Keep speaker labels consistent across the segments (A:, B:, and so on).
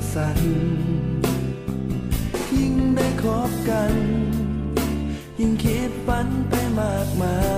A: ก็สั่นยิ่งได้คบกัน ยิ่งคิดฝันไปมากมาย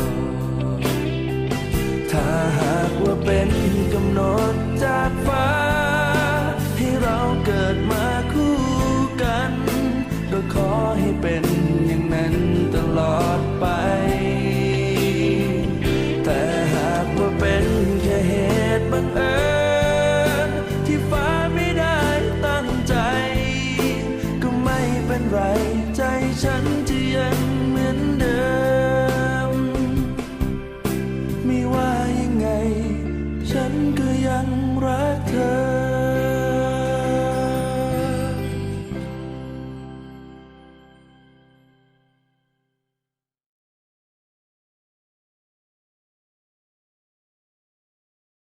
A: กิดมาคู่กัน ก็ขอให้เป็นอย่างนั้นตลอดไป แต่หากว่าเป็นแค่เหตุบังเอิญที่ฟ้าไม่ได้ตั้งใจ ก็ไม่เป็นไรใจฉัน